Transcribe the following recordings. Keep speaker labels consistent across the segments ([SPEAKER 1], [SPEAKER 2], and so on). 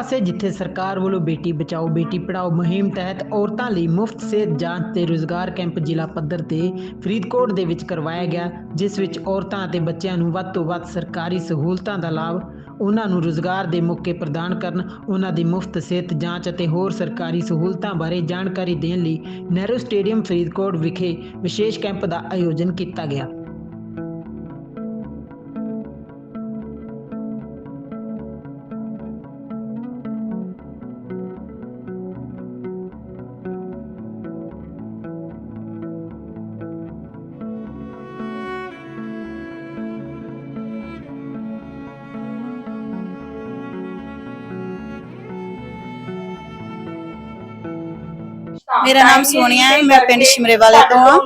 [SPEAKER 1] ਪਾਸੇ ਜਿੱਥੇ ਸਰਕਾਰ ਵੱਲੋਂ ਬੇਟੀ ਬਚਾਓ, ਬੇਟੀ ਪੜਾਓ ਮੁਹਿੰਮ ਤਹਿਤ ਔਰਤਾਂ ਲਈ ਮੁਫਤ ਸਿਹਤ ਜਾਂਚ ਤੇ ਰੁਜ਼ਗਾਰ ਕੈਂਪ ਜ਼ਿਲ੍ਹਾ ਪੱਧਰ ਤੇ ਫਰੀਦਕੋਟ ਦੇ ਵਿੱਚ ਕਰਵਾਇਆ ਗਿਆ, ਜਿਸ ਵਿੱਚ ਔਰਤਾਂ ਅਤੇ ਬੱਚਿਆਂ ਨੂੰ ਵੱਧ ਤੋਂ ਵੱਧ ਸਰਕਾਰੀ ਸਹੂਲਤਾਂ ਦਾ ਲਾਭ, ਉਹਨਾਂ ਨੂੰ ਰੁਜ਼ਗਾਰ ਦੇ ਮੌਕੇ ਪ੍ਰਦਾਨ ਕਰਨ, ਉਹਨਾਂ ਦੀ ਮੁਫਤ ਸਿਹਤ ਜਾਂਚ ਅਤੇ ਹੋਰ ਸਰਕਾਰੀ ਸਹੂਲਤਾਂ ਬਾਰੇ ਜਾਣਕਾਰੀ ਦੇਣ ਲਈ ਨਹਿਰੂ ਸਟੇਡੀਅਮ ਫਰੀਦਕੋਟ ਵਿਖੇ ਵਿਸ਼ੇਸ਼ ਕੈਂਪ ਦਾ ਆਯੋਜਨ ਕੀਤਾ ਗਿਆ।
[SPEAKER 2] ਮੇਰਾ ਨਾਮ ਸੋਨੀਆ ਹੈ ਮੈਂ ਪਿੰਡ ਸ਼ਿਮਰੇ ਵਾਲੇ ਤੋਂ ਹਾਂ।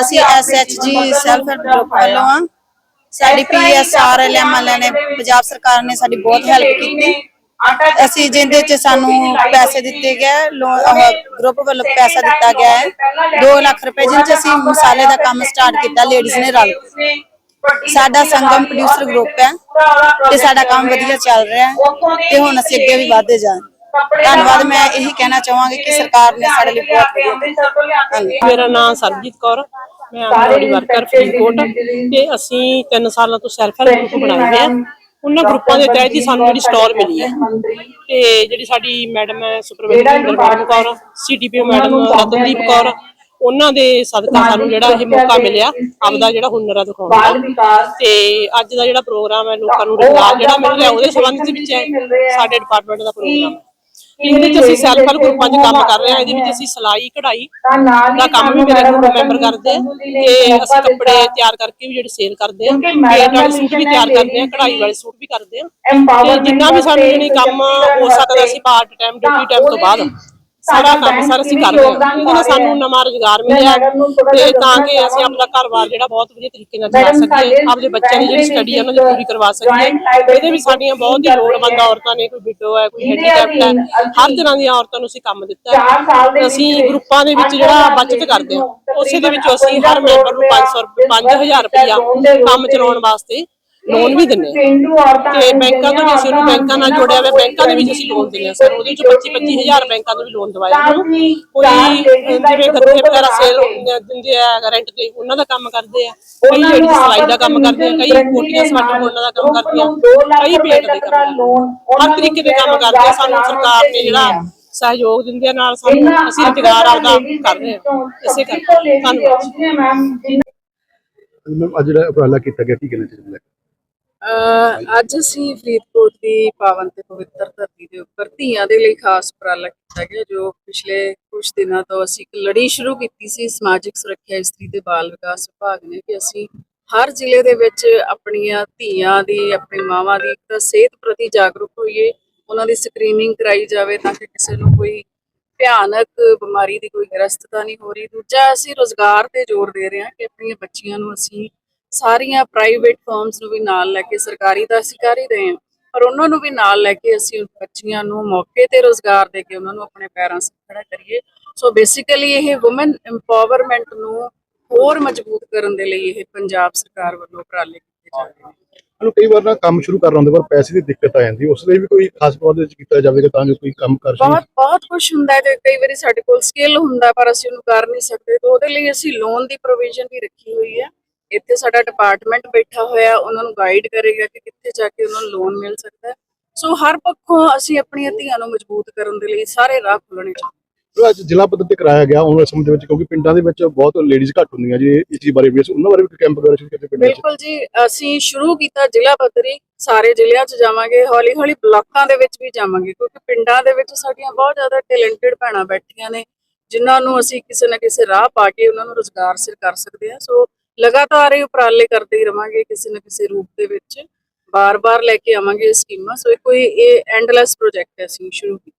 [SPEAKER 2] ਅਸੀਂ ਐਸਐਚਜੀ ਸੈਲਫ ਹੈਲਪ ਗਰੁੱਪ ਵੱਲੋਂ ਹਾਂ। ਸਾਡੀ ਪੀਐਸਆਰ ਐਲਐਮਐਲ ਨੇ ਪੰਜਾਬ ਸਰਕਾਰ ਨੇ ਸਾਡੀ ਬਹੁਤ ਹੈਲਪ ਕੀਤੀ। ਅਸੀਂ ਜਿੰਦੇ ਚ ਸਾਨੂੰ ਪੈਸੇ ਦਿੱਤੇ ਗਏ ਗਰੁੱਪ ਵੱਲੋਂ ਪੈਸਾ ਦਿੱਤਾ ਗਿਆ ਹੈ। 2 ਲੱਖ ਰੁਪਏ ਜਿੰਦੇ ਚ ਅਸੀਂ ਮਸਾਲੇ ਦਾ ਕੰਮ ਸਟਾਰਟ ਕੀਤਾ ਲੇਡੀਜ਼ ਨੇ ਰਲ। ਕੇ। ਸਾਡਾ ਸੰਗਮ ਪ੍ਰੋਡਿਊਸਰ ਗਰੁੱਪ ਹੈ ਤੇ ਸਾਡਾ ਕੰਮ ਵਧੀਆ ਚੱਲ ਰਿਹਾ ਹੈ ਤੇ ਹੁਣ ਅਸੀਂ ਅੱਗੇ ਵੀ ਵਧਦੇ ਜਾਣ। ਧੰਨਵਾਦ ਮੈਂ ਇਹੀ ਕਹਿਣਾ ਚਾਹਾਂਗੀ ਕਿ ਸਰਕਾਰ ਨੇ ਸਾਡੇ ਲਈ ਬਹੁਤ ਵਧੀਆ
[SPEAKER 3] ਮੇਰਾ ਨਾਮ ਸਰਬਜੀਤ ਕੌਰ ਮੈਂ ਆਂਗਨਵਾੜੀ ਵਰਕਰ ਫਰੀਦਕੋਟ ਤੇ ਅਸੀਂ 3 ਸਾਲਾਂ ਤੋਂ ਸੈਲਫ ਹੈਲਪ ਗਰੁੱਪ ਬਣਾਏ ਆ ਉਹਨਾਂ ਗਰੁੱਪਾਂ ਦੇ ਤਹਿਤ ਹੀ ਸਾਨੂੰ ਜਿਹੜੀ ਸਟਾਲ ਮਿਲੀ ਹੈ। ਤੇ ਜਿਹੜੀ ਸਾਡੀ ਮੈਡਮ ਹੈ supervisor Gurbaan Kaur CTPO madam Ratandeep Kaur ਉਹਨਾਂ ਦੇ ਸਦਕਾ ਸਾਨੂੰ ਜਿਹੜਾ ਇਹ ਮੌਕਾ ਮਿਲਿਆ ਆਪਦਾ ਜਿਹੜਾ ਹੁਨਰ ਆ ਦਿਖਾਉਣ ਦਾ। ਤੇ ਅੱਜ ਦਾ ਜਿਹੜਾ ਪ੍ਰੋਗਰਾਮ ਹੈ ਲੋਕਾਂ ਨੂੰ ਰੋਜ਼ਗਾਰ ਜਿਹੜਾ ਮਿਲ ਰਿਹਾ ਉਹਦੇ ਸੰਬੰਧ ਦੇ ਵਿੱਚ ਹੈ ਸਾਡੇ ਡਿਪਾਰਟਮੈਂਟ ਦਾ ਪ੍ਰੋਗਰਾਮ ਹੈ ਇਹਦੇ ਵਿੱਚ ਅਸੀਂ ਸੈਲਫ ਹੈਲਪ ਗਰੁੱਪਾਂ 'ਚ ਕੰਮ ਕਰ ਰਹੇ ਹਾਂ ਇਹਦੇ ਵਿੱਚ ਅਸੀਂ ਸਿਲਾਈ ਕਢਾਈ ਦਾ ਕੰਮ ਵੀ ਮੇਰੇ ਗਰੁੱਪ ਮੈਂਬਰ ਕਰਦੇ ਆ ਤੇ ਅਸੀਂ ਕੱਪੜੇ ਤਿਆਰ ਕਰਕੇ ਵੀ ਜਿਹੜੇ ਸੇਲ ਕਰਦੇ ਆ ਪੇਟ ਵਾਲੇ ਸੂਟ ਵੀ ਤਿਆਰ ਕਰਦੇ ਆ ਕਢਾਈ ਵਾਲੇ ਸੂਟ ਵੀ ਕਰਦੇ ਆ। ਤੇ ਜਿੰਨਾ ਵੀ ਸਾਨੂੰ ਜਿਹੜੀ ਕੰਮ ਹੋ ਸਕਦਾ ਅਸੀਂ ਪਾਰਟ ਟਾਈਮ ਡਿਊਟੀ ਟਾਈਮ ਤੋਂ ਬਾਅਦ ਸਾਰਾ ਕੰਮ ਸਾਰਾ ਅਸੀਂ ਕਰਦੇ ਆ ਇਹਦੇ ਨਾਲ ਸਾਨੂੰ ਨਵਾਂ ਰੁਜ਼ਗਾਰ ਮਿਲਿਆ ਤੇ ਤਾਂ ਕਿ ਅਸੀਂ ਆਪਣਾ ਘਰ-ਬਾਰ ਜਿਹੜਾ ਬਹੁਤ ਵਧੀਆ ਤਰੀਕੇ ਨਾਲ ਚਲਾ ਸਕੀਏ ਆਪਣੇ ਬੱਚਿਆਂ ਦੀ ਜਿਹੜੀ ਸਟੱਡੀ ਹੈ ਉਹਨਾਂ ਦੀ ਪੂਰੀ ਕਰਵਾ ਸਕੀਏ। ਇਹਦੇ ਵੀ ਸਾਡੀਆਂ ਬਹੁਤ ਹੀ ਲੋੜਵੰਦ ਔਰਤਾਂ ਨੇ ਕੋਈ ਵਿਡੋ ਹੈ ਕੋਈ ਹੈਂਡੀਕੈਪਟ ਹੈ ਹਰ ਤਰ੍ਹਾਂ ਦੀਆਂ ਔਰਤਾਂ ਨੂੰ ਅਸੀਂ ਕੰਮ ਦਿੱਤਾ ਹੈ। ਅਸੀਂ ਗਰੁੱਪਾਂ ਦੇ ਵਿੱਚ ਜਿਹੜਾ ਬਚਤ ਕਰਦੇ ਹਾਂ ਉਸੇ ਦੇ ਵਿੱਚ ਅਸੀਂ ਹਰ ਮੈਂਬਰ ਨੂੰ 500 ਰੁਪਏ 5000 ਰੁਪਇਆ ਕੰਮ ਚਲਾਉਣ ਵਾਸਤੇ ਲੋਨ ਵੀ ਦਿੰਨੇ ਆ। ਤੇ ਬੈਂਕਾਂ ਤੋਂ ਅਸੀਂ ਉਹਨੂੰ ਬੈਂਕਾਂ ਨਾਲ ਜੋੜਿਆ ਹੋਇਆ ਬੈਂਕਾਂ ਦੇ ਵਿੱਚ ਅਸੀਂ ਲੋਨ ਦਿੰਦੇ ਆ। ਸਰ ਉਹਦੇ ਵਿੱਚ 25 25000 ਬੈਂਕਾਂ ਤੋਂ ਵੀ ਲੋਨ ਦਵਾਇਆ ਉਹਨਾਂ। ਨੂੰ ਕੋਈ ਜਿਵੇਂ ਗੱਤੇ ਵਗੈਰਾ ਸੇਲ ਦਿੰਦੇ ਆ ਰੈਂਟ ਤੇ ਉਹਨਾਂ ਦਾ ਕੰਮ ਕਰਦੇ ਆ। ਕਈ ਜਿਹੜੀ ਸਿਲਾਈ ਦਾ ਕੰਮ ਕਰਦੇ ਆ ਕਈ ਕੋਟੀਆਂ ਸਵੈਟਰ ਬੁਣਨ ਦਾ ਕੰਮ ਕਰਦੇ ਆ। ਕਈ ਪੇਟ ਦੇ ਕੰਮ। ਹਰ ਤਰੀਕੇ ਦੇ ਕੰਮ ਕਰਦੇ ਆ ਸਾਨੂੰ ਸਰਕਾਰ ਨੇ ਜਿਹੜਾ ਸਹਿਯੋਗ ਦਿੰਦੇ ਨਾਲ ਸਾਨੂੰ ਅਸੀਂ ਰੁਜ਼ਗਾਰ ਆਪਦਾ ਕਰ ਰਹੇ ਆ। ਇਸੇ ਕਰਕੇ ਧੰਨਵਾਦ।
[SPEAKER 4] ਮੈਮ ਅੱਜ ਜਿਹੜਾ ਉਪਰਾਲਾ ਕੀਤਾ ਗਿਆ ਕੀ ਕਹਿਣਾ ਚਾਹੁੰਦੇ
[SPEAKER 5] ਅੱਜ ਅਸੀਂ ਫਰੀਦਕੋਟ ਦੀ ਪਾਵਨ ਤੇ ਪਵਿੱਤਰ ਧਰਤੀ ਦੇ ਉੱਪਰ ਧੀਆਂ ਦੇ ਲਈ ਖਾਸ ਉਪਰਾਲਾ ਕੀਤਾ ਗਿਆ, ਜੋ ਪਿਛਲੇ ਕੁਝ ਦਿਨਾਂ ਤੋਂ ਅਸੀਂ ਇੱਕ ਲੜੀ ਸ਼ੁਰੂ ਕੀਤੀ ਸੀ, ਸਮਾਜਿਕ ਸੁਰੱਖਿਆ ਇਸਤਰੀ ਤੇ ਬਾਲ ਵਿਕਾਸ ਵਿਭਾਗ ਨੇ ਕਿ ਅਸੀਂ ਹਰ ਜ਼ਿਲ੍ਹੇ ਦੇ ਵਿੱਚ ਆਪਣੀਆਂ ਧੀਆਂ ਦੀ, ਆਪਣੀ ਮਾਵਾਂ ਦੀ ਇੱਕ ਤਾਂ ਸਿਹਤ ਪ੍ਰਤੀ ਜਾਗਰੂਕ ਹੋਈਏ, ਉਹਨਾਂ ਦੀ ਸਕਰੀਨਿੰਗ ਕਰਾਈ ਜਾਵੇ ਤਾਂ ਕਿ ਕਿਸੇ ਨੂੰ ਕੋਈ ਭਿਆਨਕ ਬਿਮਾਰੀ ਦੀ ਕੋਈ ਗ੍ਰਸਤਤਾ ਨਹੀਂ ਹੋ ਰਹੀ। ਦੂਜਾ, ਅਸੀਂ ਰੋਜ਼ਗਾਰ ਤੇ ਜ਼ੋਰ ਦੇ ਰਹੇ ਹਾਂ ਕਿ ਆਪਣੀਆਂ ਬੱਚੀਆਂ ਨੂੰ ਅਸੀਂ ਸਾਰੀਆਂ ਪ੍ਰਾਈਵੇਟ ਫਰਮਸ ਨੂੰ ਵੀ ਨਾਲ ਲੈ ਕੇ ਸਰਕਾਰੀ ਤਾਂ ਅਸੀਂ ਕਰ ਹੀ ਰਹੇ ਹਾਂ ਪਰ ਉਹਨਾਂ ਨੂੰ ਵੀ ਨਾਲ ਲੈ ਕੇ ਅਸੀਂ ਬੱਚੀਆਂ ਨੂੰ ਮੌਕੇ ਤੇ ਰੋਜ਼ਗਾਰ ਦੇ ਕੇ ਉਹਨਾਂ ਨੂੰ ਆਪਣੇ ਪੈਰਾਂ 'ਤੇ ਖੜਾ ਕਰੀਏ। ਸੋ ਬੇਸਿਕਲੀ ਇਹ ਔਮਨ ਐਮਪਾਵਰਮੈਂਟ ਨੂੰ ਹੋਰ ਮਜ਼ਬੂਤ ਕਰਨ ਦੇ ਲਈ ਇਹ ਪੰਜਾਬ ਸਰਕਾਰ ਵੱਲੋਂ ਉਪਰਾਲੇ ਕੀਤੇ ਜਾ ਰਹੇ ਨੇ।
[SPEAKER 4] ਸਾਨੂੰ ਕਈ ਵਾਰ ਨਾ ਕੰਮ ਸ਼ੁਰੂ ਕਰਨਾ ਹੁੰਦਾ ਪਰ ਪੈਸੇ ਦੀ ਦਿੱਕਤ ਆ ਜਾਂਦੀ ਉਸ ਲਈ ਵੀ ਕੋਈ ਖਾਸ ਪ੍ਰਬੰਧ ਵਿੱਚ ਕੀਤਾ ਜਾਵੇਗਾ ਤਾਂ ਜੋ ਕੋਈ ਕੰਮ ਕਰ
[SPEAKER 5] ਬਹੁਤ
[SPEAKER 4] ਸਕੇ।
[SPEAKER 5] ਬਹੁਤ ਕੁਝ ਹੁੰਦਾ ਹੈ ਤੇ ਕਈ ਵਾਰੀ ਸਾਡੇ ਕੋਲ ਸਕਿੱਲ ਹੁੰਦਾ ਪਰ ਅਸੀਂ ਉਹਨੂੰ ਕਰ ਨਹੀਂ ਸਕਦੇ ਤਾਂ ਉਹਦੇ ਲਈ ਅਸੀਂ ਲੋਨ ਦੀ ਪ੍ਰੋਵੀਜ਼ਨ ਵੀ ਰੱਖੀ ਹੋਈ ਹੈ। ਇੱਥੇ ਸਾਡਾ ਡਿਪਾਰਟਮੈਂਟ ਬੈਠਾ ਹੋਇਆ ਉਹਨਾਂ ਨੂੰ ਗਾਈਡ ਕਰੇਗਾ ਕਿ ਕਿੱਥੇ ਜਾ ਕੇ ਉਹਨਾਂ ਨੂੰ ਲੋਨ ਮਿਲ ਸਕਦਾ ਹੈ। ਸੋ ਹਰ ਪੱਖੋਂ ਅਸੀਂ ਆਪਣੀਆਂ ਧੀਆਂ ਨੂੰ ਮਜ਼ਬੂਤ ਕਰਨ ਦੇ ਲਈ ਸਾਰੇ ਰਾਹ ਖੋਲਣੇ ਚਾਹੀਦੇ
[SPEAKER 4] ਜੋ ਅੱਜ ਜ਼ਿਲ੍ਹਾ ਪੱਧਰ ਤੇ ਕਰਾਇਆ ਗਿਆ ਵਾਲੇ ਸਮੇਂ ਦੇ ਵਿੱਚ ਕਿਉਂਕਿ ਪਿੰਡਾਂ ਦੇ ਵਿੱਚ ਬਹੁਤ ਲੇਡੀਜ਼ ਘੱਟ ਹੁੰਦੀਆਂ ਜੀ ਇਸ ਚੀਜ਼ ਬਾਰੇ ਵੀ ਉਹਨਾਂ ਬਾਰੇ ਵੀ ਕੈਂਪ ਵਗੈਰਾ ਸ਼ੁਰੂ ਕੀਤੇ ਪਿੰਡਾਂ 'ਚ।
[SPEAKER 5] ਬਿਲਕੁਲ ਜੀ ਅਸੀਂ ਸ਼ੁਰੂ ਕੀਤਾ ਜ਼ਿਲ੍ਹਾ ਪੱਧਰੀ ਸਾਰੇ ਜ਼ਿਲ੍ਹਿਆਂ 'ਚ ਜਾਵਾਂਗੇ ਹੌਲੀ ਹੌਲੀ ਬਲਾਕਾਂ ਦੇ ਵਿੱਚ ਵੀ ਜਾਵਾਂਗੇ ਕਿਉਂਕਿ ਪਿੰਡਾਂ ਦੇ ਵਿੱਚ ਸਾਡੀਆਂ ਬਹੁਤ ਜ਼ਿਆਦਾ ਟੈਲੈਂਟਡ ਭੈਣਾਂ ਬੈਠੀਆਂ ਨੇ ਜਿਨ੍ਹਾਂ ਨੂੰ ਅਸੀਂ ਕਿਸੇ ਨਾ ਕਿਸੇ ਰਾਹ ਪਾ ਕੇ ਉਹਨਾਂ ਨੂੰ ਰੋਜ਼ਗਾਰ ਸਿਰ ਕਰ ਸਕਦੇ ਹਾਂ। ਸੋ ਲਗਾਤਾਰ ਇਹ ਉਪਰਾਲੇ ਕਰਦੇ ਹੀ ਰਵਾਂਗੇ ਕਿਸੇ ਨਾ ਕਿਸੇ ਰੂਪ ਦੇ ਵਿੱਚ। ਬਾਰ-ਬਾਰ ਲੈ ਕੇ ਆਵਾਂਗੇ ਇਹ ਸਕੀਮਾਂ। ਸੋ ਇਹ ਕੋਈ ਇਹ ਐਂਡਲੈਸ ਪ੍ਰੋਜੈਕਟ ਹੈ ਅਸੀਂ ਸ਼ੁਰੂ ਕੀਤਾ।